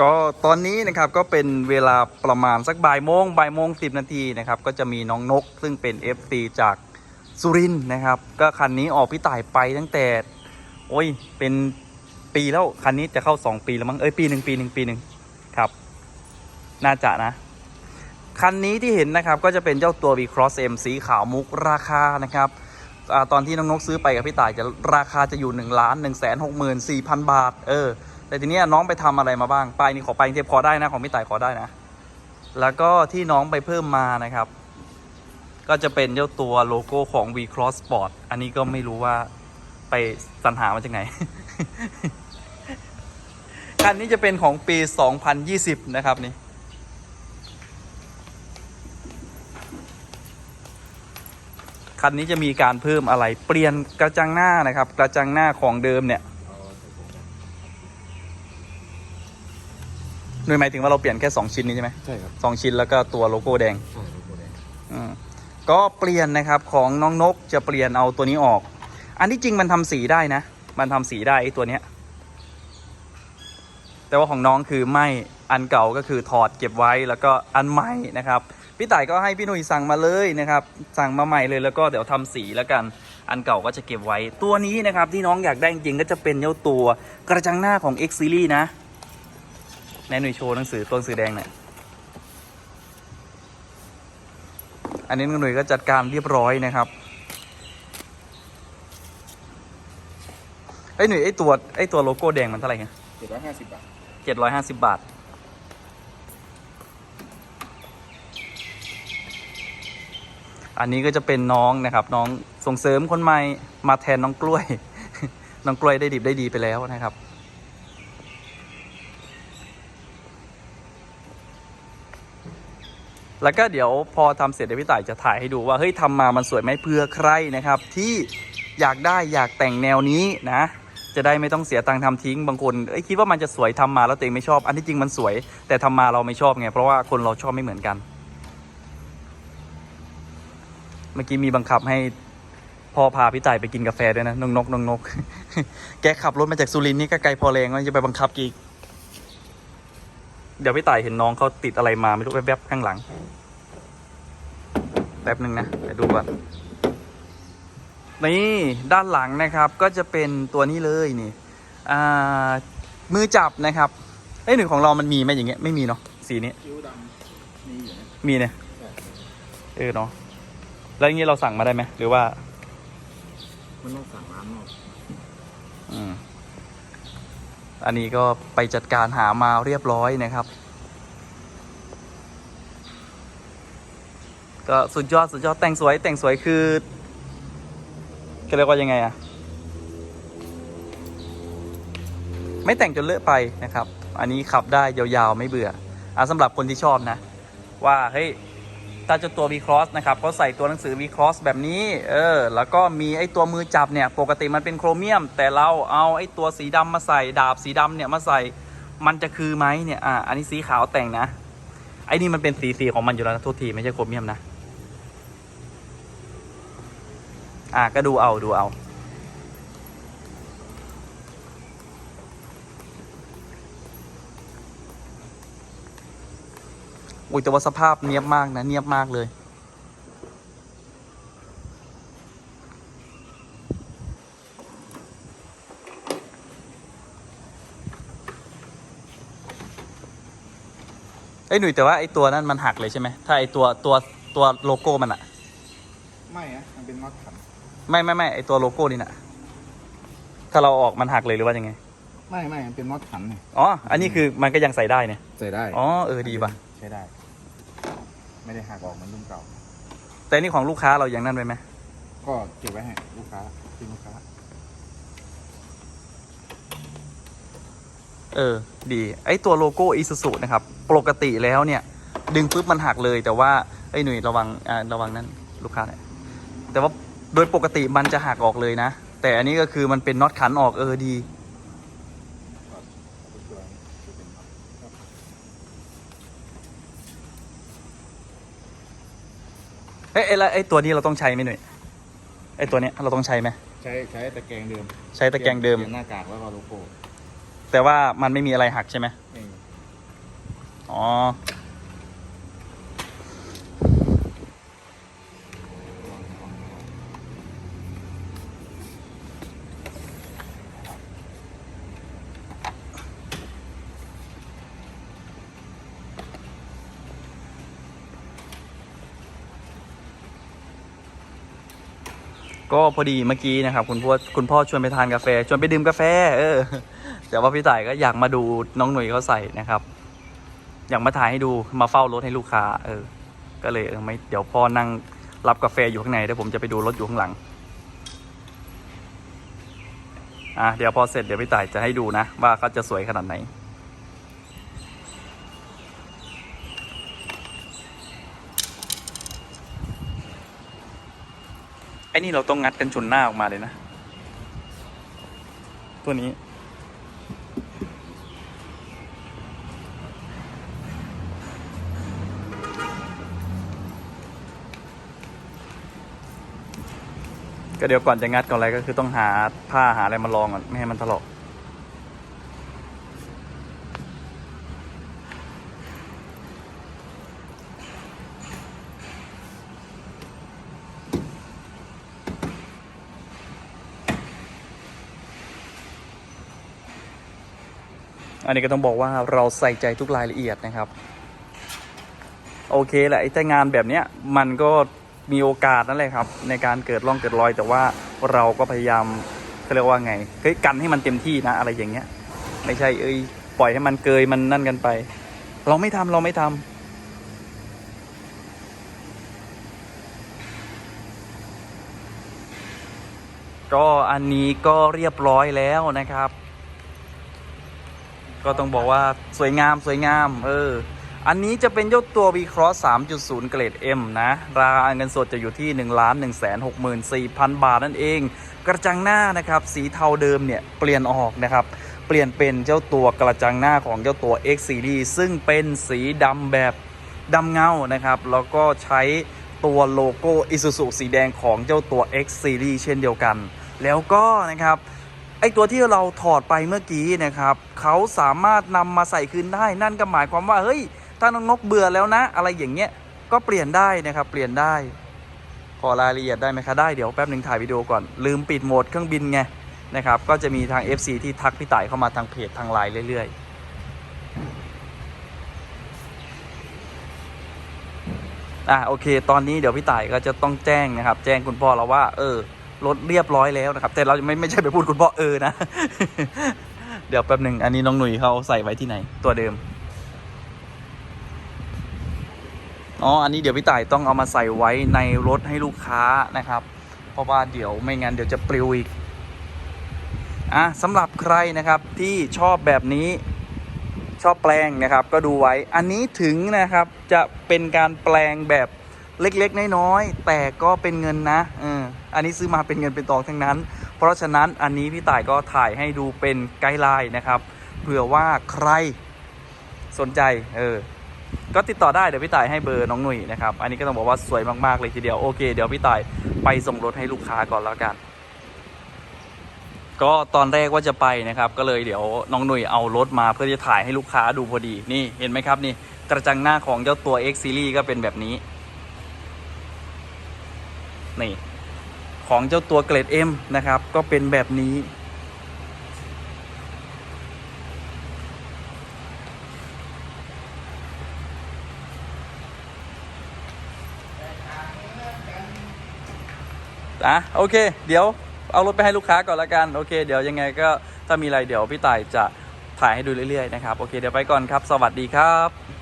ก็ตอนนี้นะครับก็เป็นเวลาประมาณสักบ่ายโมงบ่ายโมงสินาทีนะครับก็จะมีน้องนกซึ่งเป็น FC จากสุรินนะครับ ก็คันนี้ออกพี่ต่ายไปตั้งแต่ โอ้ยเป็นปีแล้วคันนี้จะเข้า 2 ปีแล้วมั้งเอ้ยปีหนึ่งปีหนึ่งปีหนึ่งครับ น่าจะนะ คันนี้ที่เห็นนะครับก็จะเป็นเจ้าตัว V Cross M สีขาวมุกราคานะครับอตอนที่น้องนกซื้อไปกับพี่ต่ายจะราคาจะอยู่1นึ่งล้านหนึ่งแสนหกหมื่นสี่พันบาท เออ แต่ทีนี้น้องไปทำอะไรมาบ้างไปนี่ขอไปกรุงเทพขอได้นะของพี่ต่ายขอได้นะ แล้วก็ที่น้องไปเพิ่มมานะครับ ก็จะเป็นเจ้าตัวโลโก้ของ V Cross Sport อันนี้ก็ไม่รู้ว่าไปสรรหามาจากไหน คันนี้จะเป็นของปี 2020 นะครับนี่คันนี้จะมีการเพิ่มอะไรเปลี่ยนกระจังหน้านะครับ กระจังหน้าของเดิมเนี่ย น่วยหมายถึงว่าเราเปลี่ยนแค่2ชิ้นนี้ใช่ไหมใช่ครับสองชิ้นแล้วก็ตัวโลโก้แดงใช่โลโก้แดงอืมก็เปลี่ยนนะครับของน้องนกจะเปลี่ยนเอาตัวนี้ออก อันที่จริงมันทำสีได้นะ มันทำสีได้ไอ้ตัวเนี้ย แต่ว่าของน้องคือไม่อันเก่าก็คือถอดเก็บไว้แล้วก็อันใหม่นะครับพี่ต่ายก็ให้พี่หนุ่ยสั่งมาเลยนะครับ สั่งมาใหม่เลยแล้วก็เดี๋ยวทำสีแล้วกัน อันเก่าก็จะเก็บไว้ ตัวนี้นะครับที่น้องอยากได้จริงๆก็จะเป็นเจ้าตัวกระจังหน้าของ X Series นะ ในหนุ่ยโชว์หนังสือตัวหนังสือแดงหน่อยอันนี้หน่วยก็จัดการเรียบร้อยนะครับไอ้ยหน่วยไอ้ตัวไอ้ตัวโลโก้แดงมันเท่าไหร่เนี่ยเจ็ดร้อยห้าสิบบาทเจ็ดร้อยห้าสิบบาท อันนี้ก็จะเป็นน้องนะครับ น้องส่งเสริมคนใหม่มาแทนน้องกล้วย น้องกล้วยได้ดิบได้ดีไปแล้วนะครับ แล้วก็เดี๋ยวพอทำเสร็จเดี๋ยวพี่ต่ายจะถ่ายให้ดูว่าเฮ้ยทำมามันสวยไหมเพื่อใครนะครับ ที่อยากได้อยากแต่งแนวนี้นะ จะได้ไม่ต้องเสียตังค์ทำทิ้งบางคนเอ้ยคิดว่ามันจะสวยทำมาแล้วตัวเองไม่ชอบ อันที่จริงมันสวย แต่ทำมาเราไม่ชอบไงเพราะว่าคนเราชอบไม่เหมือนกัน เมื่อกี้มีบังคับให้พ่อพาพี่ต่ายไปกินกาแฟด้วยนะนงนกนงนกแกขับรถมาจากสุรินทร์นี่ก็ไกลพอแรงแล้วจะไปบังคับกีก เดี๋ยวพี่ต่ายเห็นน้องเขาติดอะไรมาไม่รู้แวบๆข้างหลัง แป๊บหนึ่งนะเดี๋ยวดูก่อนนี่ด้านหลังนะครับก็จะเป็นตัวนี้เลยนี่อ่ามือจับนะครับไอ้ยหนึ่งของเรามันมีไหมอย่างเงี้ยไม่มีเนาะสีนี้คิ้วดำมีอยู่นะมีเนี่ยใช่เออเนาะแล้วอย่างงี้เราสั่งมาได้ไหมหรือว่า มันต้องสั่งร้านนอกอืม อันนี้ก็ไปจัดการหามาเรียบร้อยนะครับ ก็สุดยอดสุดยอดแต่งสวยแต่งสวยคือก็เรียกว่ายังไงอะไม่แต่งจนเลอะไปนะครับ อันนี้ขับได้ยาวๆไม่เบื่ออะสำหรับคนที่ชอบนะ ว่าเฮ้ย ถ้าเจะตัว V Cross นะครับเขาใส่ตัวหนังสือ V Cross แบบนี้ เออ แล้วก็มีไอ้ตัวมือจับเนี่ย ปกติมันเป็นโครเมียม แต่เราเอาไอ้ตัวสีดำมาใส่ดาบสีดำเนี่ยมาใส่ มันจะคือไหมเนี่ย อะอันนี้สีขาวแต่งนะ ไอ้นี่มันเป็นสีสีของมันอยู่แล้วนะ โทษทีไม่ใช่โครเมียมนะ อะก็ดูเอาดูเอา อุ้ยแต่ว่าสภาพเนียบมากนะ เนียบมากเลย ไอ้ยหนุ่ยแต่ว่าไอ้ตัวนั้นมันหักเลยใช่ไหมถ้าไอ้ตัวตัวตัวโลโก้มันอะไม่อะมันเป็นน็อตขันไม่ไม่ไม่ไอ้ตัวโลโก้นี่น่ะถ้าเราออกมันหักเลยหรือว่ายังไง ไม่ไม่มันเป็นน็อตขันเนี่ยอ๋ออันนี้คือมันก็ยังใส่ได้เนี่ยใส่ได้อ๋อเออดีป่ะ ใช้ได้ ไม่ได้หักออกเหมันรุ่นเก่า แต่นี่ของลูกค้าเรายังนั่นไปไหมก็เก็บไว้ให้ลูกค้าเป็นลูกค้า เออ ดีไอ้ตัวโลโก้อีซูซูนะครับ ปกติแล้วเนี่ย ดึงปุ๊บมันหักเลย แต่ว่าไอ้หนุ่ยระวังอ่าระวังนั่นลูกค้าเนี่ยแต่ว่าโดยปกติมันจะหักออกเลยนะ แต่อันนี้ก็คือมันเป็นน็อตขันออกเออดี ก็เอาตัวที่เป็นน็อต เอ้ยไอ้ละไอ้ตัวนี้เราต้องใช้ไหมหนุ่ยไอ้ตัวเนี้ยเราต้องใช้ไหมใช้ใช้ตะแกรงเดิมใช้ตะแกรงเดิม ปลี่ยนหน้ากากแล้วก็โลโก้แต่ว่ามันไม่มีอะไรหักใช่ไหมไม่มีอ๋อ ก็พอดีเมื่อกี้นะครับคุณพ่อคุณพ่อชวนไปทานกาแฟ ชวนไปดื่มกาแฟ เออแต่ว่าพี่ต่ายก็อยากมาดูน้องหนุ่ยเขาใส่นะครับ อยากมาถ่ายให้ดูมาเฝ้ารถให้ลูกค้า เออ ก็เลยเออไม่เดี๋ยวพ่อนั่งรับกาแฟอยู่ข้างในเดี๋ยวผมจะไปดูรถอยู่ข้างหลังอะเดี๋ยวพอเสร็จเดี๋ยวพี่ต่ายจะให้ดูนะ ว่าเขาจะสวยขนาดไหน อ้นี่เราต้องงัดกันชนหน้าออกมาเลยนะ ตัวนี้ ก็เดี๋ยวก่อนจะงัดก่อนอะไรก็คือต้องหาผ้าหาอะไรมาลองก่อนไม่ให้มันถลอก อันนี้ก็ต้องบอกว่าเราใส่ใจทุกรายละเอียดนะครับ โอเคแหละไอ้แต่งานแบบเนี้ยมันก็มีโอกาสนั่นแหละครับ ในการเกิดร่องเกิดรอย แต่ว่าเราก็พยายามเขาเรียกว่าไงเฮ้ยกันให้มันเต็มที่นะ อะไรอย่างเงี้ย ไม่ใช่เอ้ยปล่อยให้มันเกยมันนั่นกันไป เราไม่ทำเราไม่ทำก็อันนี้ก็เรียบร้อยแล้วนะครับ ก็ต้องบอกว่าสวยงามสวยงาม เออ อันนี้จะเป็นเจ้าตัว V Cross 3.0 เกรด M นะ ราคาเงินสดจะอยู่ที่ 1 1 6 4 0 0 0 บาทนั่นเอง กระจังหน้านะครับ สีเทาเดิมเนี่ย เปลี่ยนออกนะครับ เปลี่ยนเป็นเจ้าตัวกระจังหน้าของเจ้าตัว X Series ซึ่งเป็นสีดำแบบดำเงานะครับ แล้วก็ใช้ตัวโลโก้ Isuzu สีแดงของเจ้าตัว X Series เช่นเดียวกัน แล้วก็นะครับ ไอตัวที่เราถอดไปเมื่อกี้นะครับเขาสามารถนำมาใส่คืนได้ นั่นก็หมายความว่าเฮ้ยถ้าน้องนกเบื่อแล้วนะ อะไรอย่างเงี้ยก็เปลี่ยนได้นะครับเปลี่ยนได้ ขอรายละเอียดได้ไหมคะได้เดี๋ยวแป๊บหนึ่งถ่ายวิดีโอก่อนลืมปิดโหมดเครื่องบินไงนะครับก็จะมีทาง FC ที่ทักพี่ต่ายเข้ามาทางเพจทางไลน์เรื่อยๆอะโอเค ตอนนี้เดี๋ยวพี่ต่ายก็จะต้องแจ้งนะครับ แจ้งคุณพ่อเราว่า เออ รถเรียบร้อยแล้วนะครับ แต่เราไม่ไม่ใช่ไปพูดคุณพ่อเออนะ เดี๋ยวแป๊บหนึ่งอันนี้น้องหนุ่ยเขาใส่ไว้ที่ไหน ตัวเดิมอ๋ออันนี้เดี๋ยวพี่ต่ายต้องเอามาใส่ไว้ในรถให้ลูกค้านะครับ เพราะว่าเดี๋ยวไม่งั้นเดี๋ยวจะปลิวอีกอะสำหรับใครนะครับที่ชอบแบบนี้ชอบแปลงนะครับ ก็ดูไว้อันนี้ถึงนะครับจะเป็นการแปลงแบบ เล็กๆ น้อยๆ แต่ก็เป็นเงินนะเอออันนี้ซื้อมาเป็นเงินเป็นทองทั้งนั้น เพราะฉะนั้นอันนี้พี่ต่ายก็ถ่ายให้ดูเป็นไกด์ไลน์นะครับ เผื่อว่าใครสนใจ เออ ก็ติดต่อได้ เดี๋ยวพี่ต่ายให้เบอร์น้องหนุ่ยนะครับ อันนี้ก็ต้องบอกว่าสวยมากๆเลยทีเดียว โอเค เดี๋ยวพี่ต่ายไปส่งรถให้ลูกค้าก่อนแล้วกัน ก็ตอนแรกว่าจะไปนะครับ ก็เลยเดี๋ยวน้องหนุ่ยเอารถมาเพื่อจะถ่ายให้ลูกค้าดูพอดี นี่เห็นไหมครับนี่กระจังหน้าของเจ้าตัว X Series ก็เป็นแบบนี้ นี่ ของเจ้าตัวเกรด M นะครับ ก็เป็นแบบนี้ อะ โอเค เดี๋ยวเอารถไปให้ลูกค้าก่อนละกัน โอเค เดี๋ยวยังไงก็ถ้ามีอะไรเดี๋ยวพี่ต่ายจะถ่ายให้ดูเรื่อยๆนะครับ โอเค เดี๋ยวไปก่อนครับ สวัสดีครับ